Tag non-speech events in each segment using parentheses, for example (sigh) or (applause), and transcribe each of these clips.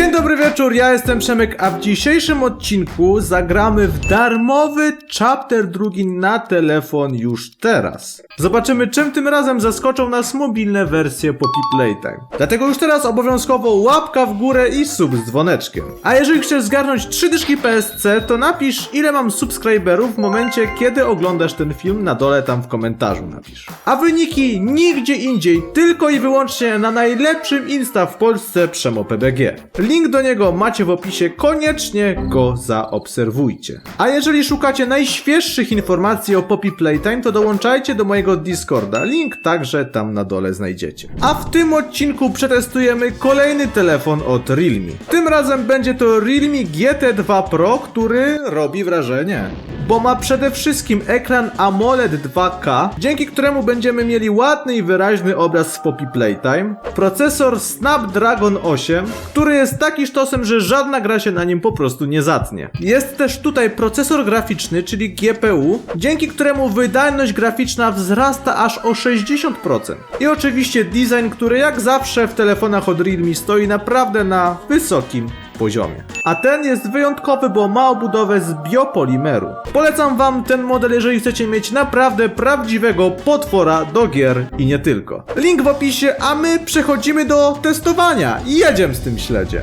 Dzień dobry wieczór, ja jestem Przemek, a w dzisiejszym odcinku zagramy w darmowy chapter drugi na telefon już teraz. Zobaczymy czym tym razem zaskoczą nas mobilne wersje Poppy Playtime. Dlatego już teraz obowiązkowo łapka w górę i sub z dzwoneczkiem. A jeżeli chcesz zgarnąć 3 dyszki PSC, to napisz ile mam subskryberów w momencie kiedy oglądasz ten film, na dole tam w komentarzu napisz. A wyniki nigdzie indziej, tylko i wyłącznie na najlepszym Insta w Polsce Przemo PBG. Link do niego macie w opisie, koniecznie go zaobserwujcie. A jeżeli szukacie najświeższych informacji o Poppy Playtime, to dołączajcie do mojego Discorda. Link także tam na dole znajdziecie. A w tym odcinku przetestujemy kolejny telefon od Realme. Tym razem będzie to Realme GT2 Pro, który robi wrażenie bo ma przede wszystkim ekran AMOLED 2K, dzięki któremu będziemy mieli ładny i wyraźny obraz w Poppy Playtime, procesor Snapdragon 8, który jest taki sztosem, że żadna gra się na nim po prostu nie zatnie. Jest też tutaj procesor graficzny, czyli GPU, dzięki któremu wydajność graficzna wzrasta aż o 60%. I oczywiście design, który jak zawsze w telefonach od Realme stoi naprawdę na wysokim poziomie. A ten jest wyjątkowy, bo ma obudowę z biopolimeru. Polecam wam ten model, jeżeli chcecie mieć naprawdę prawdziwego potwora do gier i nie tylko. Link w opisie, a my przechodzimy do testowania i jedziemy z tym śledzie.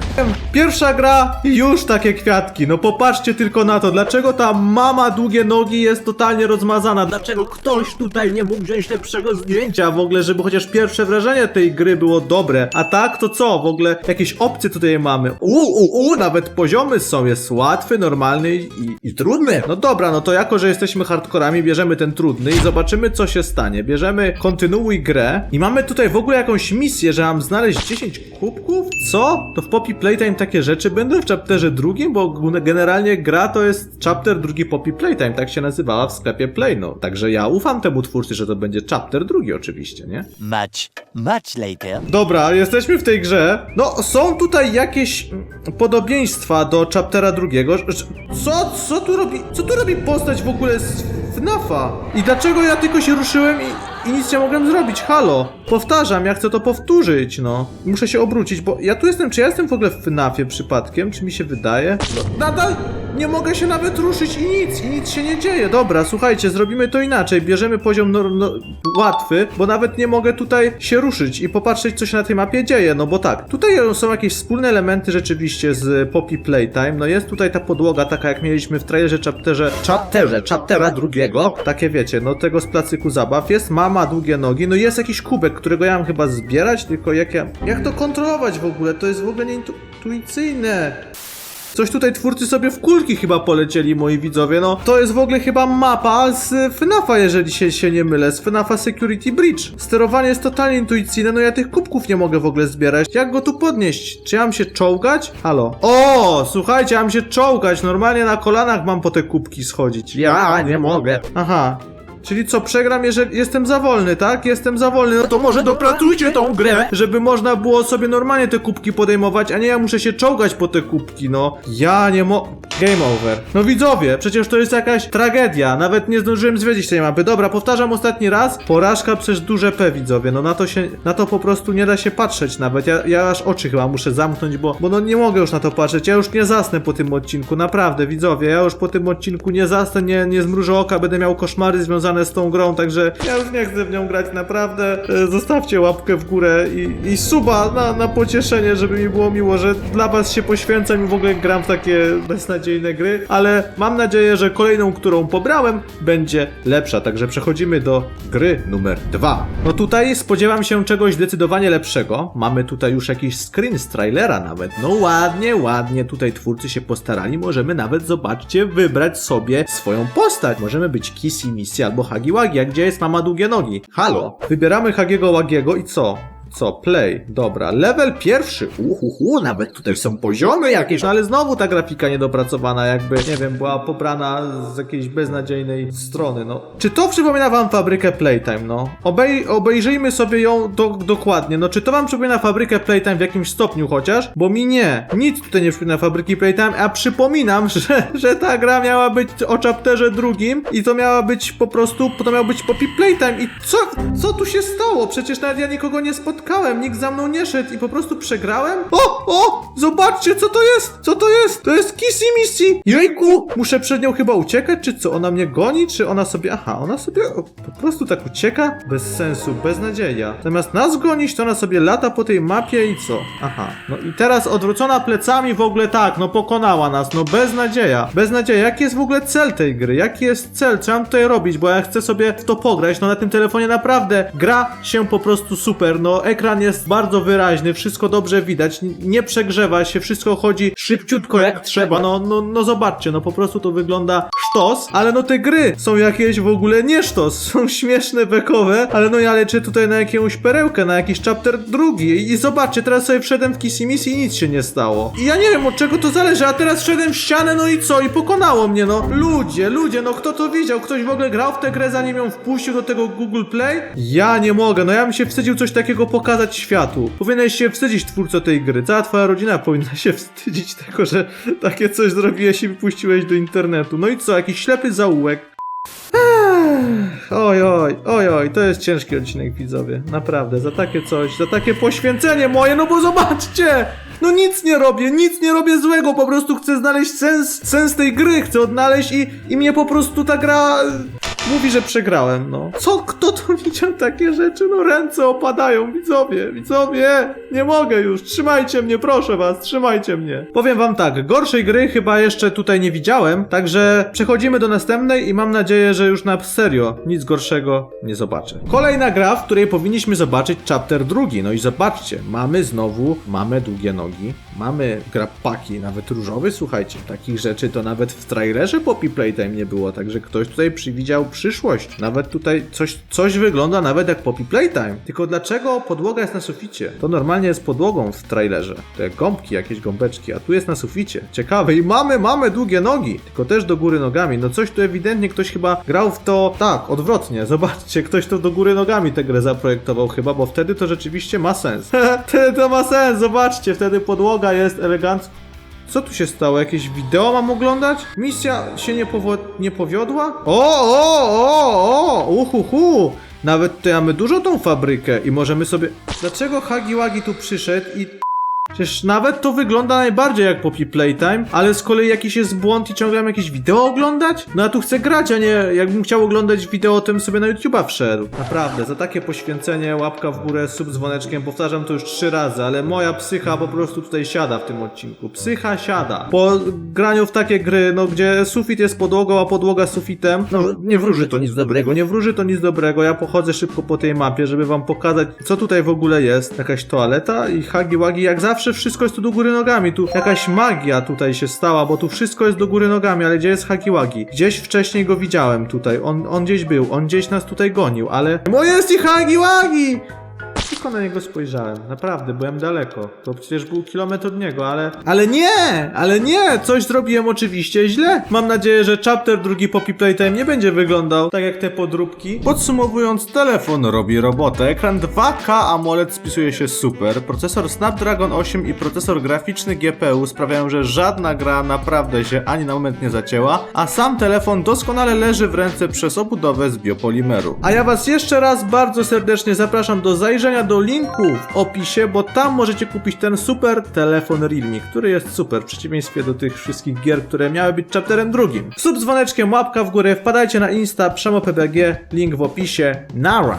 Pierwsza gra, już takie kwiatki. No popatrzcie tylko na to, dlaczego ta mama długie nogi jest totalnie rozmazana. Dlaczego ktoś tutaj nie mógł wziąć lepszego zdjęcia w ogóle, żeby chociaż pierwsze wrażenie tej gry było dobre. A tak, to co? W ogóle jakieś opcje tutaj mamy. Uuu, u, nawet poziomy są. Jest łatwy, normalny i, i trudny. No dobra, no to jako, że jesteśmy hardkorami, bierzemy ten trudny i zobaczymy, co się stanie. Bierzemy kontynuuj grę i mamy tutaj w ogóle jakąś misję, że mam znaleźć 10 kubków? Co? To w Poppy Playtime takie rzeczy będą w chapterze drugim, bo generalnie gra to jest chapter drugi Poppy Playtime, tak się nazywała w sklepie Play, no. Także ja ufam temu twórcy, że to będzie chapter drugi oczywiście, nie? Much, much later. Dobra, jesteśmy w tej grze. No, są tutaj jakieś podobieństwa do chaptera drugiego. Co? Co tu robi? Co tu robi postać w ogóle z FNAFa? I dlaczego ja tylko się ruszyłem i, i nic nie mogłem zrobić? Halo? Powtarzam, ja chcę to powtórzyć, no. Muszę się obrócić, bo ja tu jestem, czy ja jestem w ogóle w FNAFie przypadkiem? Czy mi się wydaje? No, nadal nie mogę się nawet ruszyć i nic, i nic się nie dzieje. Dobra, słuchajcie, zrobimy to inaczej. Bierzemy poziom no, no, łatwy, bo nawet nie mogę tutaj się ruszyć i popatrzeć, co się na tej mapie dzieje. No bo tak, tutaj są jakieś wspólne elementy rzeczywiście z Poppy Playtime. No jest tutaj ta podłoga, taka jak mieliśmy w trailerze chapterze. Chapterze, chaptera drugiego. Takie wiecie, no tego z placyku zabaw. Jest mama, długie nogi. No jest jakiś kubek, którego ja mam chyba zbierać, tylko jak ja. Jak to kontrolować w ogóle? To jest w ogóle nieintuicyjne. Coś tutaj twórcy sobie w kulki chyba polecieli, moi widzowie. No, to jest w ogóle chyba mapa z FNAFa, jeżeli się, się nie mylę. Z FNAFa Security Breach. Sterowanie jest totalnie intuicyjne, no ja tych kubków nie mogę w ogóle zbierać. Jak go tu podnieść? Czy ja mam się czołgać? Halo. O, słuchajcie, ja mam się czołgać. Normalnie na kolanach mam po te kubki schodzić. Ja nie mogę. Aha. Czyli co, przegram, jeżeli jestem za wolny, tak? Jestem za wolny. No To może dopracujcie tą grę. żeby można było sobie normalnie te kubki podejmować, a nie ja muszę się czołgać po te kubki, no. Ja nie mo... Game over. No widzowie, przecież to jest jakaś tragedia. Nawet nie zdążyłem zwiedzić tej mapy. Dobra, powtarzam ostatni raz. Porażka przez duże P, widzowie. No na to się, na to po prostu nie da się patrzeć nawet. Ja, ja aż oczy chyba muszę zamknąć, bo, bo no nie mogę już na to patrzeć. Ja już nie zasnę po tym odcinku, naprawdę, widzowie. Ja już po tym odcinku nie zasnę, nie, nie zmrużę oka, będę miał koszmary związane z tą grą, także ja już nie chcę w nią grać, naprawdę. E, Zostawcie łapkę w górę i, i suba na, na pocieszenie, żeby mi było miło, że dla was się poświęcam i w ogóle gram w takie beznadziejne gry, ale mam nadzieję, że kolejną, którą pobrałem, będzie lepsza, także przechodzimy do gry numer dwa. No tutaj spodziewam się czegoś zdecydowanie lepszego. Mamy tutaj już jakiś screen z trailera nawet. No ładnie, ładnie tutaj twórcy się postarali. Możemy nawet, zobaczcie, wybrać sobie swoją postać. Możemy być Kissy, Missy albo Hagi Wagi, a gdzie jest mama długie nogi? Halo. Wybieramy Hagiego Łagiego i co? Co? Play. Dobra. Level pierwszy. Uhuhu, nawet tutaj są poziomy jakieś. No ale znowu ta grafika niedopracowana, jakby, nie wiem, była pobrana z jakiejś beznadziejnej strony, no. Czy to przypomina wam fabrykę Playtime, no? Obej obejrzyjmy sobie ją do dokładnie. No, czy to wam przypomina fabrykę Playtime w jakimś stopniu chociaż? Bo mi nie. Nic tutaj nie przypomina fabryki Playtime, a przypominam, (laughs) że, że ta gra miała być o chapterze drugim i to miała być po prostu, to miał być Poppy Playtime i co, co tu się stało? Przecież nawet ja nikogo nie spotkałem spotkałem, nikt za mną nie szedł i po prostu przegrałem? O, o, zobaczcie, co to jest, co to jest? To jest Kissy Missy. Jejku, muszę przed nią chyba uciekać, czy co? Ona mnie goni, czy ona sobie, aha, ona sobie po prostu tak ucieka? Bez sensu, beznadzieja. Zamiast nas gonić, to ona sobie lata po tej mapie i co? Aha, no i teraz odwrócona plecami w ogóle tak, no pokonała nas, no beznadzieja. Beznadzieja, jaki jest w ogóle cel tej gry? Jaki jest cel? Co mam tutaj robić? Bo ja chcę sobie w to pograć, no na tym telefonie naprawdę gra się po prostu super, no ekran jest bardzo wyraźny, wszystko dobrze widać, nie przegrzewa się, wszystko chodzi szybciutko jak trzeba, no, no, no zobaczcie, no po prostu to wygląda sztos, ale no te gry są jakieś w ogóle nie sztos, (laughs) są śmieszne, bekowe, ale no ja leczę tutaj na jakąś perełkę, na jakiś chapter drugi i zobaczcie, teraz sobie wszedłem w Kissy Missy i nic się nie stało. I ja nie wiem od czego to zależy, a teraz wszedłem w ścianę, no i co? I pokonało mnie, no. Ludzie, ludzie, no kto to widział? Ktoś w ogóle grał w tę grę zanim ją wpuścił do tego Google Play? Ja nie mogę, no ja bym się wstydził coś takiego pokazać światu. Powinieneś się wstydzić twórco tej gry, cała twoja rodzina powinna się wstydzić tego, że takie coś zrobiłeś i wypuściłeś do internetu. No i co, jakiś ślepy zaułek? Oj, oj, oj, oj, to jest ciężki odcinek, widzowie. Naprawdę, za takie coś, za takie poświęcenie moje, no bo zobaczcie! No nic nie robię, nic nie robię złego, po prostu chcę znaleźć sens, sens tej gry, chcę odnaleźć i, i mnie po prostu ta gra mówi, że przegrałem, no. Co, kto to (laughs) widział takie rzeczy? No ręce opadają, widzowie, widzowie, nie mogę już, trzymajcie mnie, proszę was, trzymajcie mnie. Powiem wam tak, gorszej gry chyba jeszcze tutaj nie widziałem, także przechodzimy do następnej i mam nadzieję, że już na serio nic gorszego nie zobaczę. Kolejna gra, w której powinniśmy zobaczyć chapter drugi, no i zobaczcie, mamy znowu, mamy długie nogi, mamy grapaki, nawet różowy, słuchajcie, takich rzeczy to nawet w trailerze Poppy Playtime nie było, także ktoś tutaj przewidział przyszłość. Nawet tutaj coś, coś wygląda nawet jak Poppy Playtime. Tylko dlaczego podłoga jest na suficie? To normalnie jest podłogą w trailerze. Te gąbki, jakieś gąbeczki, a tu jest na suficie. Ciekawe i mamy, mamy długie nogi, tylko też do góry nogami. No coś tu ewidentnie ktoś chyba grał w to tak, odwrotnie. (laughs) Zobaczcie, ktoś to do góry nogami tę grę zaprojektował chyba, bo wtedy to rzeczywiście ma sens. (laughs) wtedy to ma sens, zobaczcie, wtedy podłoga jest elegancka. Co tu się stało? Jakieś wideo mam oglądać? Misja się nie, powo- nie powiodła? O, o, o, o, uhuhu! Nawet tutaj mamy dużo tą fabrykę i możemy sobie... Dlaczego Hagi Wagi tu przyszedł i... Przecież nawet to wygląda najbardziej jak Poppy Playtime, ale z kolei jakiś jest błąd i ciągle mam jakieś wideo oglądać? No ja tu chcę grać, a nie jakbym chciał oglądać wideo, to bym sobie na YouTube'a wszedł. Naprawdę, za takie poświęcenie, łapka w górę, sub dzwoneczkiem, powtarzam to już trzy razy, ale moja psycha po prostu tutaj siada w tym odcinku. Psycha siada. Po graniu w takie gry, no gdzie sufit jest podłogą, a podłoga sufitem, no nie wróży to nic dobrego, nie wróży to nic dobrego. Ja pochodzę szybko po tej mapie, żeby wam pokazać, co tutaj w ogóle jest. Jakaś toaleta i hagi wagi, jak zawsze wszystko jest tu do góry nogami. Tu jakaś magia tutaj się stała, bo tu wszystko jest do góry nogami, ale gdzie jest hagi wagi? Gdzieś wcześniej go widziałem tutaj, on, on gdzieś był, on gdzieś nas tutaj gonił, ale... Bo jest i hagi na niego spojrzałem, naprawdę, byłem daleko. To przecież był kilometr od niego, ale. Ale nie! Ale nie! Coś zrobiłem oczywiście źle. Mam nadzieję, że chapter drugi Poppy Playtime nie będzie wyglądał tak jak te podróbki. Podsumowując, telefon robi robotę. Ekran 2K AMOLED spisuje się super. Procesor Snapdragon 8 i procesor graficzny GPU sprawiają, że żadna gra naprawdę się ani na moment nie zacięła, a sam telefon doskonale leży w ręce przez obudowę z biopolimeru. A ja was jeszcze raz bardzo serdecznie zapraszam do zajrzenia do linku w opisie, bo tam możecie kupić ten super telefon Realme, który jest super w przeciwieństwie do tych wszystkich gier, które miały być chapterem drugim. Sub dzwoneczkiem, łapka w górę, wpadajcie na Insta, PrzemoPBG, link w opisie. Nara!